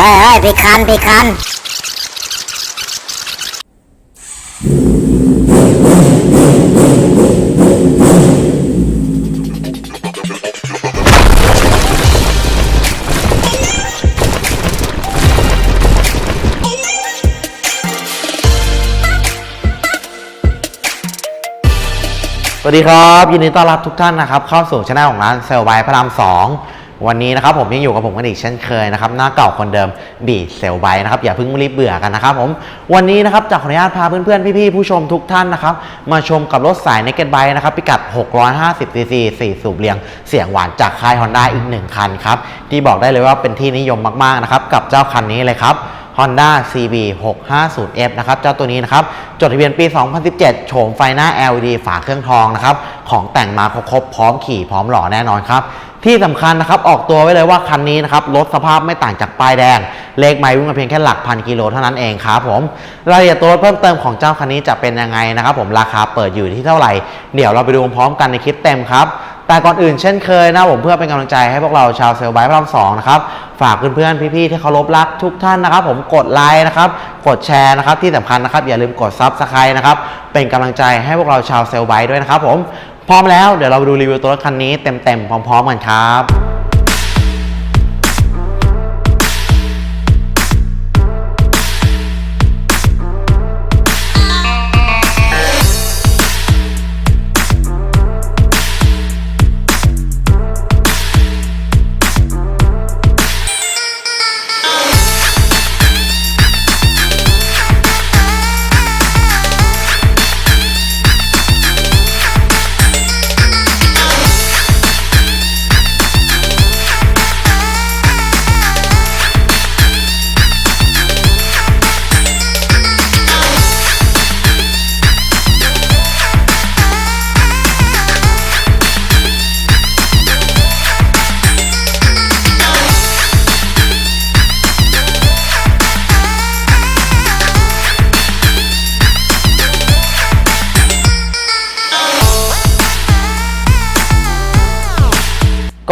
เฮ้ยเฮ้ยผิดคันผิดคันสวัสดีครับ ยินดีต้อนรับทุกท่านนะครับ เข้าสู่ช anel ของร้านเซลไบพระรามสอง วันนี้นะครับผมยังอยู่กับผมกันอีกเช่นเคยนะครับหน้าเก่าคนเดิมบีเซลไบนะครับอย่าเพิ่งรีบเบื่อกันนะครับผมวันนี้นะครับจะขออนุญาตพาเพื่อนๆพี่ๆผู้ชมทุกท่านนะครับมาชมกับรถสาย Naked Bike นะครับพิกัด 650 cc 4 สูบเรียงเสียงหวานจากค่าย Honda อีกหนึ่งคันครับที่บอกได้เลยว่าเป็นที่นิยมมากๆนะครับกับเจ้าคันนี้เลยครับ Honda CB 650F นะครับเจ้าตัวนี้นะครับจดทะเบียนปี 2017 โฉมไฟหน้า LED ฝาเครื่องทองนะครับของแต่งมาครบพร้อมขี่พร้อมหล่อแน่นอนครับ ที่สำคัญนะครับออกตัวไว้เลยว่าคันนี้นะครับรถสภาพไม่ต่างจากป้ายแดง เลขไมล์วิ่งมาเพียงแค่หลักพันกิโลเท่านั้นเองครับผมรายละเอียดตัวรถเพิ่มเติมของเจ้าคันนี้จะเป็นยังไงนะครับผมราคาเปิดอยู่ที่เท่าไหร่ เดี๋ยวเราไปดูพร้อมกันในคลิปเต็มครับแต่ก่อนอื่นเช่นเคยนะผมเพื่อเป็นกำลังใจให้พวกเราชาวเซลล์ไบค์พระรามสองนะครับฝากเพื่อนๆพี่ๆที่เคารพรักทุกท่านนะครับ ผมกดไลค์นะครับกดแชร์นะครับที่สำคัญนะครับอย่าลืมกดซับสไครต์นะครับเป็นกำลังใจให้พวกเราชาวเซลล์ไบค์ด้วยนะครับผม พร้อมแล้วเดี๋ยวเราไปดูรีวิวตัวรถคันนี้เต็มๆพร้อมๆกันครับ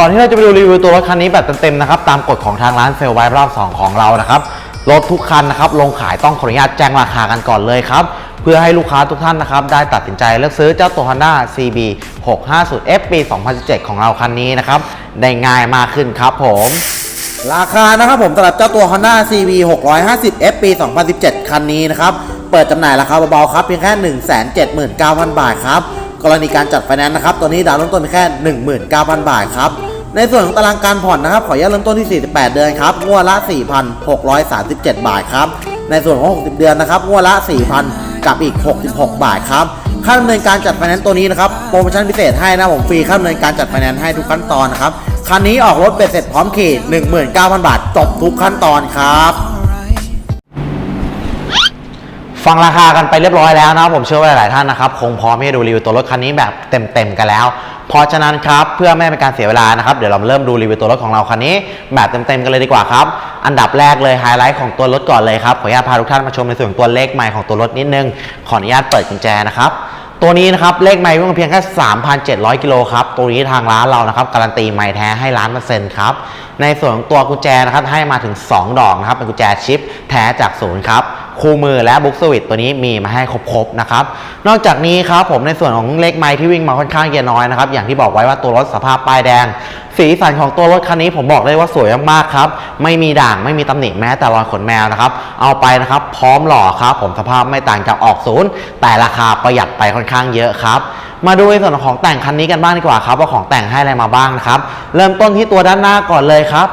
ก่อนที่เราจะไปดูรีวิวตัวรถคันนี้แบบเต็มๆนะครับตามกฎของทางร้านเซลไวรอบ2ของเรานะครับรถทุกคันนะครับลงขายต้องขออนุญาตแจ้งราคากันก่อนเลยครับเพื่อให้ลูกค้าทุกท่านนะครับได้ตัดสินใจเลือกซื้อเจ้าตัว Honda CB 650 F ปี 2017 ของเราคันนี้นะครับได้ง่ายมากขึ้นครับผมราคานะครับผมสำหรับเจ้าตัว Honda CB 650 F ปี 2017 คันนี้นะครับเปิดจำหน่ายราคาเบาๆครับเพียงแค่ 179,000 บาทครับกรณีการจัดไฟแนนซ์นะครับตัวนี้ดาวน์ต้นเพียงแค่ 19,000 บาทครับ ในส่วนของตารางการผ่อนนะครับ ขออนุญาตเริ่มต้นที่ 48 เดือนครับ งวดละ 4,637 บาทครับ ในส่วนของ 60 เดือนนะครับ งวดละ 4,000 กับอีก 66 บาทครับ ค่าดำเนินการจัดไฟแนนซ์ตัวนี้นะครับ โปรโมชั่นพิเศษให้นะผมฟรีค่าดำเนินการจัดไฟแนนซ์ให้ทุกขั้นตอนนะครับ คันนี้ออกรถเบ็ดเสร็จพร้อมขี่19,000 บาท จบทุกขั้นตอนครับฟังราคากันไปเรียบร้อยแล้วนะครับผมเชื่อว่าหลาย ๆ ท่านนะครับ คงพร้อมที่จะดูรีวิวตัวรถคันนี้แบบเต็ม ๆ กันแล้ว เพราะฉะนั้นครับเพื่อไม่ให้เป็นการเสียเวลานะครับ เดี๋ยวเราเริ่มดูรีวิวตัวรถของเราคันนี้ แบบเต็มๆกันเลยดีกว่าครับ อันดับแรกเลยไฮไลท์ของตัวรถก่อนเลยครับ ขออนุญาตพาทุกท่านมาชมในส่วนตัวเลขใหม่ของตัวรถนิดนึง ขออนุญาตเปิดกุญแจนะครับตัวนี้นะครับเลขไมล์วิ่งเพียงแค่ 3,700 กิโลครับ ตัวนี้ทางร้านเรานะครับการันตีไมล์แท้ให้ล้านเปอร์เซ็นต์ครับ ในส่วนของตัวกุญแจนะครับให้มาถึง 2 ดอกนะครับเป็นกุญแจชิปแท้จากศูนย์ครับ คู่มือและบุ๊กสวิตตัวนี้มีมาให้ครบๆนะครับ นอกจากนี้ครับผมในส่วนของเลขไมล์ที่วิ่งมาค่อนข้างเยอะน้อยนะครับ อย่างที่บอกไว้ว่าตัวรถสภาพป้ายแดง สีสันของตัวรถคันนี้ผมบอกเลยว่าสวยมากๆครับ ไม่มีด่างไม่มีตำหนิแม้แต่รอยขนแมวนะครับ เอาไปนะครับ พร้อมหล่อครับ ผมสภาพไม่ต่างจากออกศูนย์แต่ราคาประหยัดไปค่อนข้างเยอะครับมาดูในส่วนของแต่งคันนี้กันบ้างดีกว่าครับว่าของแต่งให้อะไรมาบ้างนะครับ เริ่มต้นที่ตัวด้านหน้าก่อนเลยครับ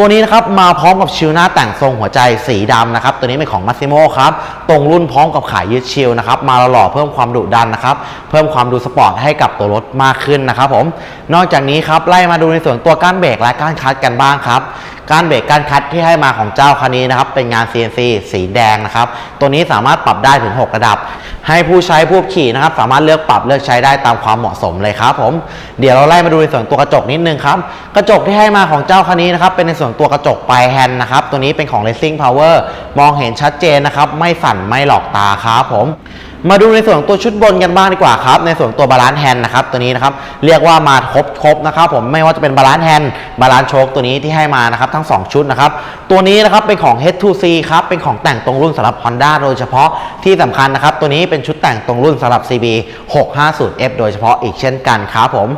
ตัวนี้นะครับมาพร้อมกับชิลหน้าแต่งทรงหัวใจสีดำนะครับตัวนี้เป็นของ Massimo ครับตรงรุ่นพร้อมกับขายยืดชิลนะครับมาหล่อเพิ่มความดุดันนะครับเพิ่มความดูสปอร์ตให้กับตัวรถมากขึ้นนะครับผมนอกจากนี้ครับไล่มาดูในส่วนตัวก้านเบรกและก้านคัตกันบ้างครับ การเบรกการคลัตช์ที่ให้มาของเจ้าคันนี้นะครับเป็นงาน CNC สีแดงนะครับตัวนี้สามารถปรับได้ถึง 6 ระดับ ให้ผู้ใช้ผู้ขี่นะครับสามารถเลือกปรับเลือกใช้ได้ตามความเหมาะสมเลยครับผมเดี๋ยวเราไล่มาดูในส่วนตัวกระจกนิดนึงครับกระจกที่ให้มาของเจ้าคันนี้นะครับเป็นในส่วนตัวกระจกปลายแฮนด์นะครับตัวนี้เป็นของ Racing Power มองเห็นชัดเจนนะครับไม่สั่นไม่หลอกตาครับผม มาดูในส่วนของตัวชุดบนกันบ้างดีกว่าครับ ในส่วนตัวบาลานซ์แฮนด์นะครับตัวนี้นะครับเรียกว่ามาครบครบนะครับผมไม่ว่าจะเป็นบาลานซ์แฮนด์บาลานซ์โชคตัวนี้ที่ให้มานะครับทั้ง 2 ชุดนะครับตัวนี้นะครับเป็นของ H2C ครับเป็นของแต่งตรงรุ่นสำหรับ Honda โดยเฉพาะที่สำคัญนะครับตัวนี้เป็นชุดแต่งตรงรุ่นสำหรับ CB 650F โดยเฉพาะอีกเช่นกันครับผม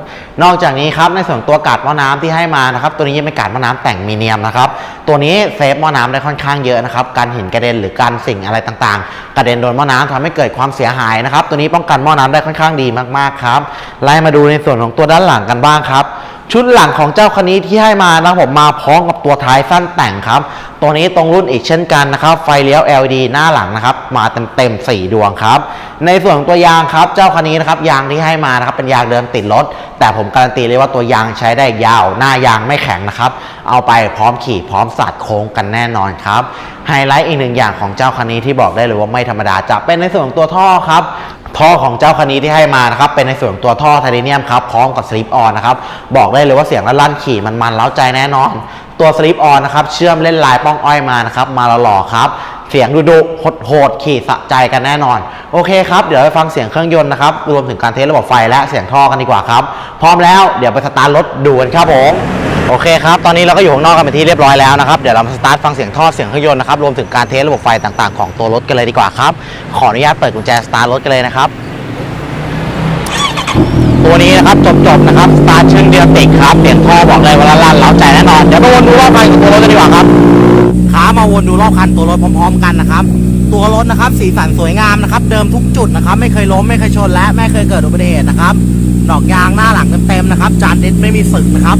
นอกจากนี้ครับในส่วนตัวกาดหม้อน้ำที่ให้มานะครับตัวนี้ยังเป็นกาดหม้อน้ำแต่งมีเนียมนะครับตัวนี้เซฟหม้อน้ำได้ค่อนข้างเยอะนะครับการหินกระเด็นหรือการสิ่งอะไรต่างๆ กระเด็นโดนหม้อน้ำทำให้เกิดความเสียหายนะครับ ตัวนี้ป้องกันหม้อน้ำได้ค่อนข้างดีมากๆครับไล่มาดูในส่วนของตัวด้านหลังกันบ้างครับ ชุดหลังของเจ้าคันนี้ที่ให้มานะครับผมมาพร้อมกับตัวท้ายสั้นแต่งครับ ตัวนี้ตรงรุ่นอีกเช่นกันนะครับ ไฟเลี้ยว LED หน้าหลังนะครับ มาเต็มๆ4ดวงครับ ในส่วนของตัวยางครับ เจ้าคันนี้นะครับยางที่ให้มานะครับเป็นยางเดิมติดรถแต่ผมการันตีเลยว่าตัวยางใช้ได้ยาว หน้ายางไม่แข็งนะครับ เอาไปพร้อมขี่พร้อมสัดโค้งกันแน่นอนครับ ไฮไลท์อีกหนึ่งอย่างของเจ้าคันนี้ที่บอกได้เลยว่าไม่ธรรมดาจะเป็นในส่วนของตัวท่อครับท่อของเจ้าคันนี้ที่ให้มานะครับเป็นในส่วนของตัวท่อไทเทเนียมครับพร้อมกับสลิปออนนะครับบอกได้เลยว่าเสียงลั่นขี่มันมันเล้าใจแน่นอน ตัวสลิปออนนะครับเชื่อมเล่นลายป้องอ้อยมานะครับมาหล่อๆครับเสียงดุดุๆโหดๆขี่สะใจกันแน่นอน โอเคครับ เดี๋ยวไปฟังเสียงเครื่องยนต์นะครับรวมถึงการเทสระบบไฟและเสียงท่อกันดีกว่าครับ พร้อมแล้วเดี๋ยวไปสตาร์ทรถดูกันครับผม โอเคครับ ตอนนี้เราก็อยู่ข้างนอกกันเป็นที่เรียบร้อยแล้วนะครับ เดี๋ยวเรามาสตาร์ทฟังเสียงท่อเสียงเครื่องยนต์นะครับ รวมถึงการเทสระบบไฟต่างๆ ของตัวรถกันเลยดีกว่าครับ ขออนุญาตเปิดกุญแจสตาร์ทรถกันเลยนะครับ ตัวนี้นะครับจบๆนะครับ สตาร์ทเชิงเดียวติดครับ เสียงท่อบอกเลยว่าลั่นเล้าใจแน่นอน เดี๋ยวมาวนดูว่าไฟของตัวรถกันดีกว่าครับ นดูรอบคันตัวรถพร้อม ๆ กันนะครับ ตัวรถนะครับสีสันสวยงามนะครับ เดิมทุกจุดนะครับ ไม่เคยล้มไม่เคยชนและไม่เคยเกิดอุบัติเหตุนะครับดอกยางหน้าหลังเต็มๆนะครับ จานเดิสไม่มีสึกนะครับ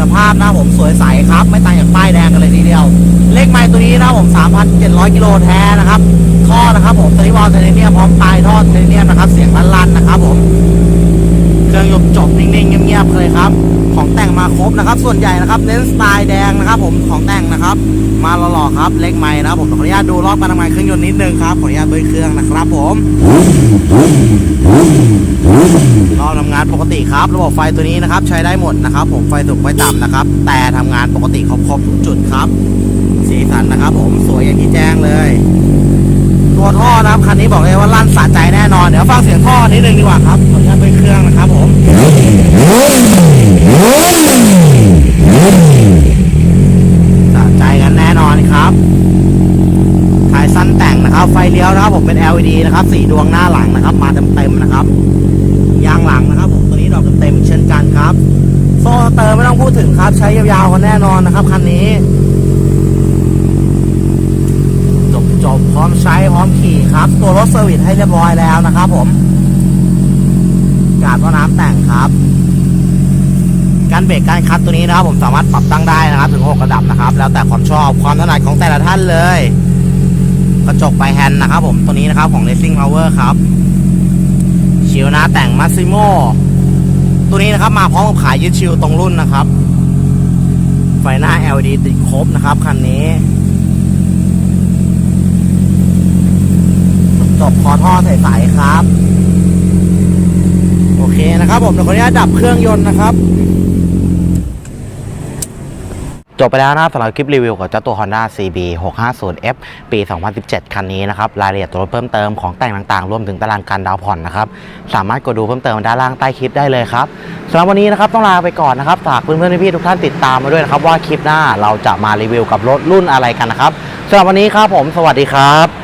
สภาพหน้าผมสวยใสครับ ไม่ต่างจากป้ายแดงกันเลยทีเดียว เลขไม้ตัวนี้นะผม 3,700 กิโลแท้นะครับท่อนะครับผมสลิปออนไทเทเนียมพร้อมปลายท่อเทเนียมนะครับ เสียงลั่นๆนะครับผม เครื่องยนต์จบนิ่งๆเงียบๆเลยครับ ของแต่งมาครบนะครับ ส่วนใหญ่นะครับเน้นสไตล์แดงนะครับ ผมของแต่งนะครับ มาหล่อๆครับ เล็กไม้นะครับ ผมขออนุญาตดูรอบการทำงานเครื่องยนต์นิดนึงครับขออนุญาตเบยเครื่องนะครับ ผมรอบทำงานปกติครับ ระบบไฟตัวนี้นะครับ ใช้ได้หมดนะครับ ผมไฟสูงไฟต่ำนะครับ แต่ทำงานปกติครบๆทุกจุดครับ สีสันนะครับ ผมสวยอย่างที่แจ้งเลย คันนี้บอกเลยว่าลั่นสะใจแน่นอน เดี๋ยวฟังเสียงท่อนิดนึงดีกว่าครับขออนุญาตเบยเครื่องนะครับผมสะใจกันแน่นอนครับถ่ายสั้นแต่งนะครับ ไฟเลี้ยวนะครับผมเป็น LED นะครับสีดวงหน้าหลังนะครับ มาเต็มๆนะครับ ยางหลังนะครับผมตัวนี้ดอกเต็มๆเช่นกันครับ โซ่เติมไม่ต้องพูดถึงครับ ใช้ยาวๆกันแน่นอนนะครับคันนี้ จบจบๆพ ร้อมใช้พร้อมขี่ครับ ตัวรถเซอร์วิสให้เรียบร้อยแล้วนะครับผมกาดว่าน้ำแต่งครับการเบรกการคัดตัวนี้นะครับผมสามารถปรับตั้งได้นะครับ ถึง 6 ระดับนะครับ แล้วแต่ความชอบความถนัดของแต่ละท่านเลย กระจกไฟแฮนด์นะครับผมตัวนี้นะครับของ Racing Power ครับชิวน้าแต่ง Massimo ตัวนี้นะครับมาพร้อมกับขายยึดชิวตรงรุ่นนะครับ ไฟหน้า LED ติดครบนะครับคันนี้ จบคอท่อใสๆครับ โอเคนะครับผมเดี๋ยวขออนุญาตดับเครื่องยนต์นะครับ จบไปแล้วนะครับสำหรับคลิปรีวิวของเจ้าตัว Honda CB 650F ปี 2017 คันนี้นะครับ รายละเอียดตัวรถเพิ่มเติมของแต่งต่างๆ รวมถึงตารางการดาวน์ผ่อนนะครับ สามารถกดดูเพิ่มเติมด้านล่างใต้คลิปได้เลยครับสำหรับวันนี้นะครับต้องลาไปก่อนนะครับฝากเพื่อนๆพี่ๆทุกท่านติดตามมาด้วยนะครับว่าคลิปหน้าเราจะมารีวิวกับรถรุ่นอะไรกันนะครับสำหรับวันนี้ครับผม สวัสดีครับ